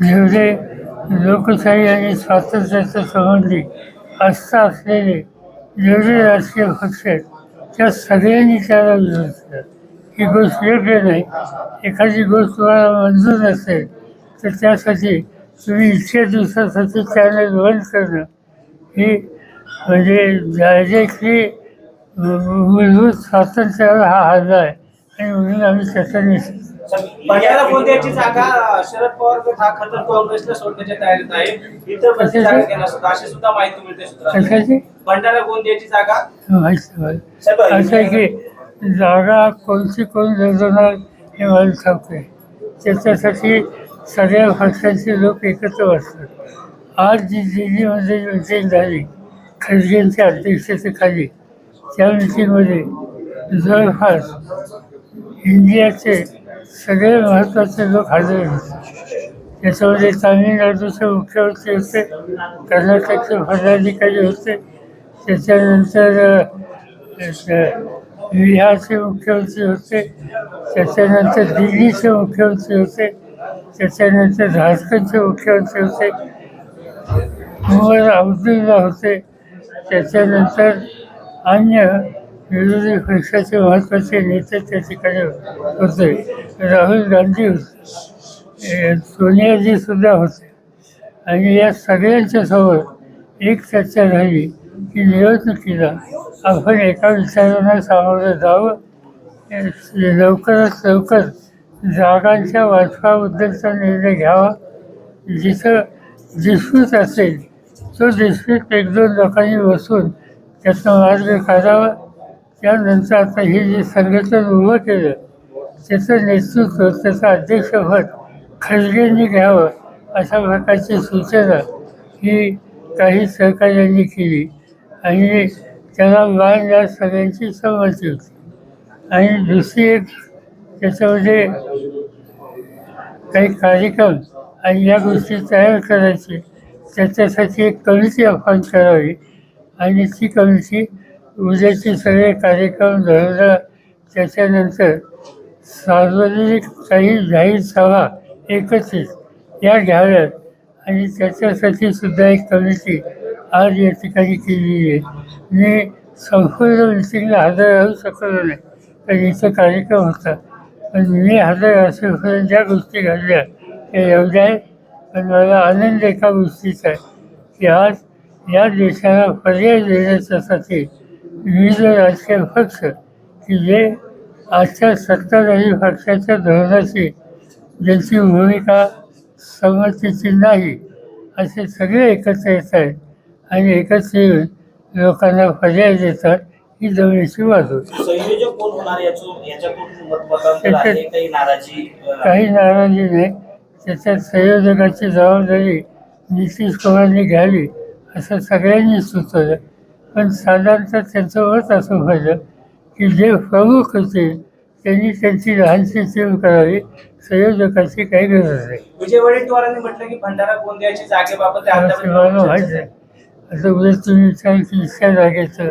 जेवढे लोकशाही आणि स्वातंत्र्याच्या संबंधी आस्था असलेले जेवढे राजकीय पक्ष आहेत त्या सगळ्यांनी त्याला विरोध केला. ही गोष्ट योग्य नाही. एखादी गोष्ट तुम्हाला मंजूर असेल तर त्यासाठी तुम्ही इतक्या दिवसासाठी चॅनल बंद करणं ही म्हणजे राजकीय मूलभूत स्वातंत्र्यावर हा हल्ला आहे आणि म्हणून आम्ही त्याचा निषेध भंडारा गोंदियाची जागा शरद पवार गट हा खतर काँग्रेसला सोडण्याच्या तयारीत आहे. इतर जागा घेणार सुद्धा अशी सुद्धा माहिती मिळते भंडारा गोंदियाची जागा. साहेब, असं आहे की जागा कोणती कोण लढवणार हे मला ठाऊक आहे त्याच्यासाठी सगळ्या पक्षांचे लोक एकत्र बसतात. आज जी दिल्लीमध्ये मिटिंग झाली खडगेंच्या अध्यक्षतेखाली त्या मिटिंगमध्ये जवळपास इंडियाचे सगळे महत्त्वाचे लोक हजर होते. त्याच्यामध्ये तामिळनाडूचे मुख्यमंत्री होते कर्नाटकचे पदाधिकारी होते. त्याच्यानंतर बिहारचे मुख्यमंत्री होते. त्याच्यानंतर दिल्लीचे मुख्यमंत्री होते. त्याच्यानंतर झारखंडचे मुख्यमंत्री होते. उमर अब्दुल्ला होते. त्याच्यानंतर अन्य विरोधी पक्षाचे महत्त्वाचे नेते त्या ठिकाणी होते. राहुल गांधी होते सोनियाजी सुद्धा होते. आणि या सगळ्यांच्या समोर एक चर्चा झाली की निवडणुकीला आपण एका विचारांना सामोरं जावं. लवकरात लवकर जागांच्या वाटपाबद्दलचा निर्णय घ्यावा. जिथं डिस्प्यूट असेल तो डिस्प्यूट एक दोन लोकांनी बसून त्याचा मार्ग काढावा. त्यानंतर आता हे जे संघटन उभं केलं त्याचं नेतृत्व त्याचं अध्यक्षपद खडगेंनी घ्यावं अशा प्रकारची सूचना ही काही सहकार्यांनी केली. आणि त्याला मान या सगळ्यांची संमती होती. आणि दुसरी एक त्याच्यामध्ये काही कार्यक्रम आणि या गोष्टी तयार करायचे त्याच्यासाठी एक कमिटी अपॉइंट करावी. आणि ती कमिटी उद्याचे सगळे कार्यक्रम धरणं त्याच्यानंतर सार्वजनिक काही जाहीर सभा एकत्रित या घ्याव्यात आणि त्याच्यासाठी सुद्धा एक कमिटी आज या ठिकाणी केलेली आहे. मी संपूर्ण मिटिंगला हजर राहू शकलो नाही कारण इथं कार्यक्रम होता. पण मी हजर असेपर्यंत ज्या गोष्टी घडल्या त्या एवढ्या आहेत. पण मला आनंद एका गोष्टीचा आहे की आज या देशाला पर्याय देण्याच्यासाठी विविध राजकीय पक्ष की जे आजच्या सत्ताधारी पक्षाच्या धोरणाशी ज्यांची भूमिका संमतीची नाही असे सगळे एकत्र येत आहेत आणि एकत्र येऊन लोकांना पर्याय देतात ही जमिनीची बाजू. काही नाराजी नाही. त्याच्यात संयोजकाची जबाबदारी नितीश कुमारनी घ्यावी असं सगळ्यांनी सुचवलं. पण साधारणतः त्यांचं मत असं पाहिलं की जे प्रमुख होते त्यांनी त्यांची लहानशी टीम करावी संयोजकाची काही गरज नाही. विजय वडेट्टीवारांनी म्हटलं की भंडारा गोंदियाची जागेबाबत मला माहीत आता उद्या तुम्ही विचार की इतक्या जागेचं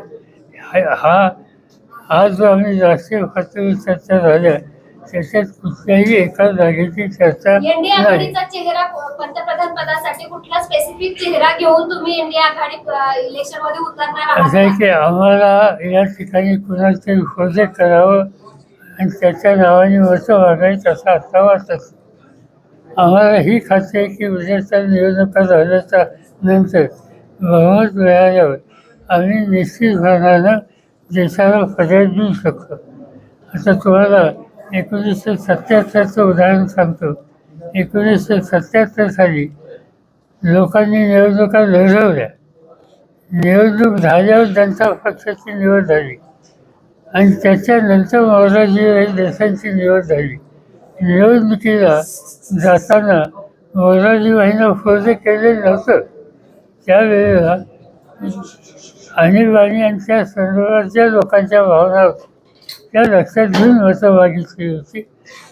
हा जो आम्ही राष्ट्रीय पातळीवर चर्चा झाल्या त्याच्यात कुठल्याही एका जागेची चर्चा एनडीए नाही. आघाडीचा चेहरा पंतप्रधान पदासाठी कुठला स्पेसिफिक चेहरा घेऊन तुम्ही एनडीए आघाडी इलेक्शनमध्ये उतरणार असं आहे आहात की आम्हाला या ठिकाणी तरी प्रोजेक्ट करावं आणि त्याच्या नावाने मतं मागायचं असं आता वाटत. आम्हाला ही खात्री आहे की उद्याच्या निवडणुका झाल्याच्यानंतर बहुमत मिळाल्यावर आम्ही निश्चितपणानं देशाला पर्याय देऊ शकतो. आता तुम्हाला एकोणीसशे सत्याहत्तरचं उदाहरण सांगतो. एकोणीसशे सत्याहत्तर साली लोकांनी निवडणुका लढवल्या. निवडणूक झाल्यावर जनता पक्षाची निवड झाली. आणि त्याच्यानंतर मोरारजी देशांची निवड झाली. निवडणुकीला जाताना मोरारजीबाईंना फोजे केले नव्हतं. त्यावेळेला आणीबाणी आणि त्या संदर्भात ज्या लोकांच्या भावना होत्या त्या लक्षात घेऊन मतं मागितली होती.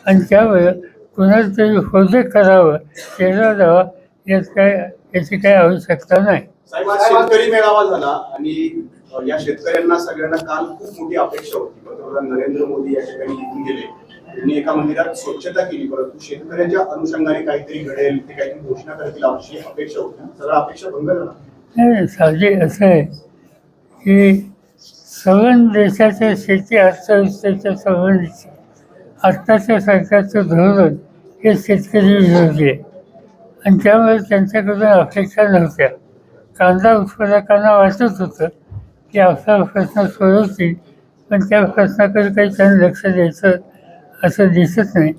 आणि त्यामुळे कुणाला तरी प्रोजेक्ट करावं केला जावा यात काय याची काही आवश्यकता नाही. शेतकरी मेळावा झाला आणि या शेतकऱ्यांना सगळ्यांना काल खूप मोठी अपेक्षा होती. पंतप्रधान नरेंद्र मोदी या ठिकाणी येऊन गेले. त्यांनी एका मंदिरात स्वच्छता केली परंतु शेतकऱ्यांच्या अनुषंगाने काहीतरी घडेल ते काहीतरी घोषणा करतील अशी अपेक्षा होती. सगळं अपेक्षा भंग झाला नाही असं आहे की सगळं देशाच्या शेती अर्थव्यवस्थेच्या संबंधीचे आत्ताच्या सरकारचं धोरण हे शेतकरी विरोधी आहे. आणि त्यामुळे त्यांच्याकडून अपेक्षा नव्हत्या. कांदा उत्पादकांना वाटत होतं की आपला प्रश्न सोडवतील पण त्या प्रश्नाकडे काही त्यांनी लक्ष द्यायचं असं दिसत नाही.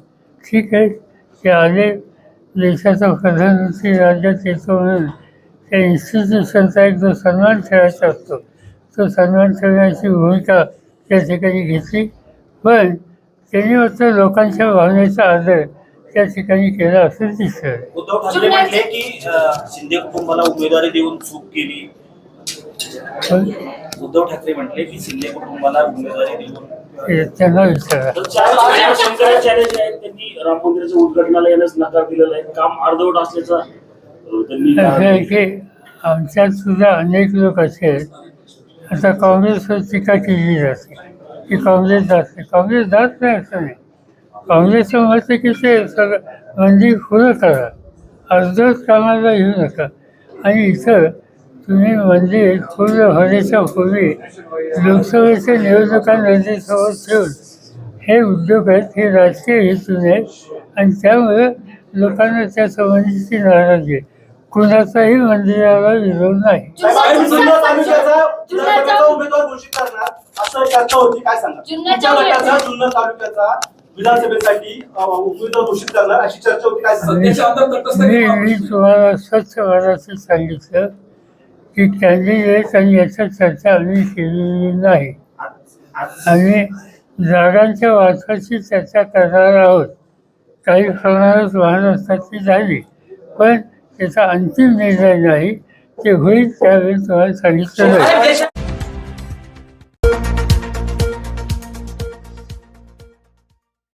ठीक आहे ते आले. देशाचा प्रधानमंत्री राज्यात येतो म्हणून त्या इन्स्टिट्यूशनचा एक जो सन्मान ठेवायचा असतो तो सन्मान ठेवण्याची भूमिका त्या ठिकाणी घेतली. पण त्यांनी मात्र लोकांच्या भावनेचा आदर त्या ठिकाणी केला असं दिसतं उद्धव ठाकरे म्हटले की शिंदे कुटुंबाला उमेदवारी देऊन चूक केली. उद्धव ठाकरे म्हटले की शिंदे कुटुंबाला उमेदवारी देऊन त्यांना विचारा. तर चार शंकराचार्य जे आहेत. त्यांनी राम मंदिराच्या उद्घाटनाला येण्यास नकार दिलेला आहे. काम अर्धवट असल्याचा अ, त्यांनी असं आहे की आमच्यात सुद्धा अनेक लोक असे आहेत. आता काँग्रेसवर टीका केली जाते? की काँग्रेस जात नाही? काँग्रेस जात नाही असं नाही. काँग्रेसचं मत की ते सगळं मंदिर खुलं करा. अर्धच कामाला येऊ नका. आणि इथं तुम्ही मंदिर पूर्ण होण्याच्या पूर्वी लोकसभेच्या निवडणुका नजरेसमोर ठेवून हे उद्योग आहेत हे राजकीय हेतून आहेत. आणि त्यामुळे लोकांना त्या संबंधीची नाराजी कुणाचाही मंदिराला विरोध नाही. साहेब, जुन्नर तालुक्याचा जुन्नरच्या- विधानसभेचा उमेदवार घोषित करणार. असं चर्चा होती काय सांगा जुन्नरच्या तुमच्या गटाचा उमेदवार- जुन्नर तालुक्याचा विधानसभेसाठी अ, उमेदवार घोषित करणार अशी चर्चा होती. काय सांगा मी मी तुम्हाला स्वच्छ मराठीत सांगितलं की कॅन्डिडेट आणि याच्या चर्चा आम्ही केलेली नाही. आम्ही जागांच्या वाटाची चर्चा करणार आहोत. काही प्रमाणात महाराष्ट्राची झाली पण त्याचा अंतिम निर्णय नाही. ते होईल त्यावेळी तुम्हाला सांगितलं जाईल साहेब, देशात